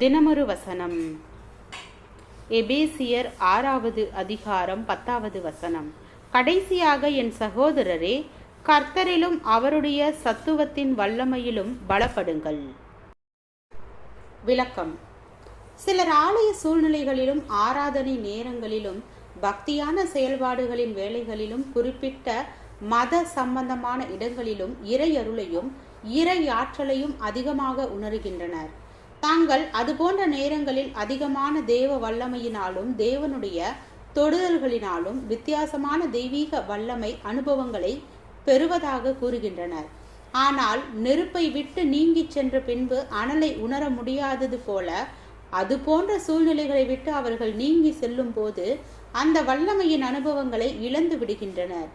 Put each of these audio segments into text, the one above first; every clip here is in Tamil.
தினமொரு வசனம். எபேசியர் ஆறாவது அதிகாரம் பத்தாவது வசனம். கடைசியாக என் சகோதரரே கர்த்தரிலும் அவருடைய சத்துவத்தின் வல்லமையிலும் பலப்படுங்கள். விளக்கம். சிலர் ஆலய சூழ்நிலைகளிலும் ஆராதனை நேரங்களிலும் பக்தியான செயல்பாடுகளின் வேலைகளிலும் குறிப்பிட்ட மத சம்பந்தமான இடங்களிலும் இறையருளையும் இறை ஆற்றலையும் அதிகமாக உணர்கின்றனர். தாங்கள் அதுபோன்ற நேரங்களில் அதிகமான தேவ வல்லமையினாலும் தேவனுடைய தொடுதல்களினாலும் வித்தியாசமான தெய்வீக வல்லமை அனுபவங்களை பெறுவதாக கூறுகின்றனர். ஆனால் நெருப்பை விட்டு நீங்கிச் சென்ற பின்பு அனலை உணர முடியாதது போல அது போன்ற சூழ்நிலைகளை விட்டு அவர்கள் நீங்கி செல்லும் போது அந்த வல்லமையின் அனுபவங்களை இழந்து விடுகின்றனர்.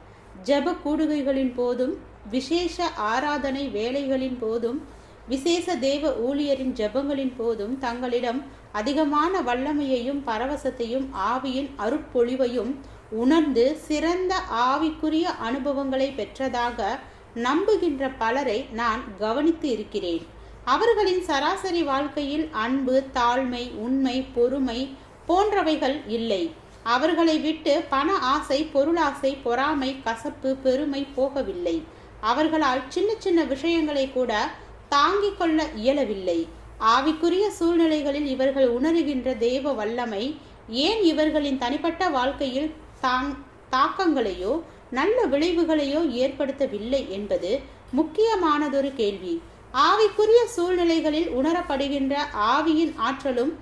ஜெப கூடுகைகளின் போதும் விசேஷ ஆராதனை வேலைகளின் போதும் விசேஷ தேவ ஊழியரின் ஜெபங்களின் போதும் தங்களிடம் அதிகமான வல்லமையையும் பரவசத்தையும் ஆவியின் அருட்பொழிவையும் உணர்ந்து சிறந்த ஆவிக்குரிய அனுபவங்களை பெற்றதாக நம்புகின்ற பலரை நான் கவனித்து இருக்கிறேன். அவர்களின் சராசரி வாழ்க்கையில் அன்பு தாழ்மை உண்மை பொறுமை போன்றவைகள் இல்லை. அவர்களை விட்டு பண ஆசை பொருளாசை பொறாமை கசப்பு பெருமை போகவில்லை. அவர்களால் சின்ன சின்ன விஷயங்களை கூட தாங்கிக் கொள்ள இயலவில்லை. ஆவிக்குரிய சூழ்நிலைகளில் இவர்கள் உணருகின்ற தெய்வ வல்லமை ஏன் இவர்களின் தனிப்பட்ட வாழ்க்கையில் தாங் தாக்கங்களையோ நல்ல விளைவுகளையோ ஏற்படுத்தவில்லை என்பது முக்கியமானதொரு கேள்வி. ஆவிக்குரிய சூழ்நிலைகளில் உணரப்படுகின்ற ஆவியின் ஆற்றலும்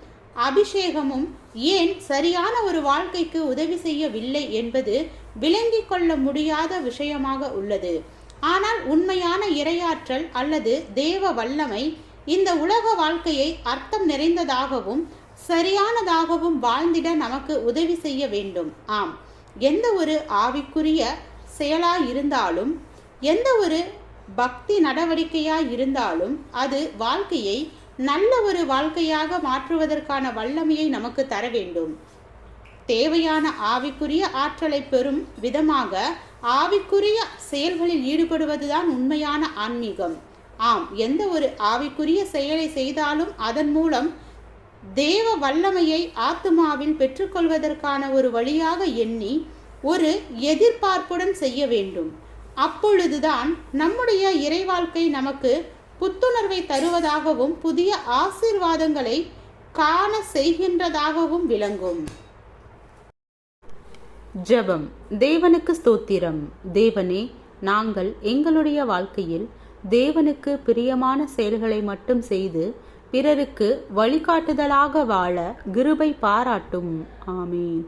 அபிஷேகமும் ஏன் சரியான ஒரு வாழ்க்கைக்கு உதவி செய்யவில்லை என்பது விளங்கிக் கொள்ள முடியாத விஷயமாக உள்ளது. ஆனால் உண்மையான இரையாற்றல் அல்லது தேவ வல்லமை இந்த உலக வாழ்க்கையை அர்த்தம் நிறைந்ததாகவும் சரியானதாகவும் வாழ்ந்திட நமக்கு உதவி செய்ய வேண்டும். ஆம். எந்த ஒரு ஆவிக்குரிய செயலாயிருந்தாலும் எந்த ஒரு பக்தி நடவடிக்கையாக இருந்தாலும் அது வாழ்க்கையை நல்ல ஒரு வாழ்க்கையாக மாற்றுவதற்கான வல்லமையை நமக்கு தர வேண்டும். தேவையான ஆவிக்குரிய ஆற்றலை பெறும் விதமாக ஆவிக்குரிய செயல்களில் ஈடுபடுவதுதான் உண்மையான ஆன்மீகம். ஆம் எந்த ஒரு ஆவிக்குரிய செயலை செய்தாலும் அதன் மூலம் தேவ வல்லமையை ஆத்துமாவில் பெற்றுக்கொள்வதற்கான ஒரு வழியாக எண்ணி ஒரு எதிர்பார்ப்புடன் செய்ய வேண்டும். அப்பொழுதுதான் நம்முடைய இறைவாழ்க்கை நமக்கு புத்துணர்வை தருவதாகவும் புதிய ஆசீர்வாதங்களை காண செய்கின்றதாகவும் விளங்கும். ஜெபம். தேவனுக்கு ஸ்தோத்திரம். தேவனே நாங்கள் எங்களுடைய வாழ்க்கையில் தேவனுக்கு பிரியமான செயல்களை மட்டும் செய்து பிறருக்கு வழிகாட்டுதலாக வாழ கிருபை பாராட்டும். ஆமீன்.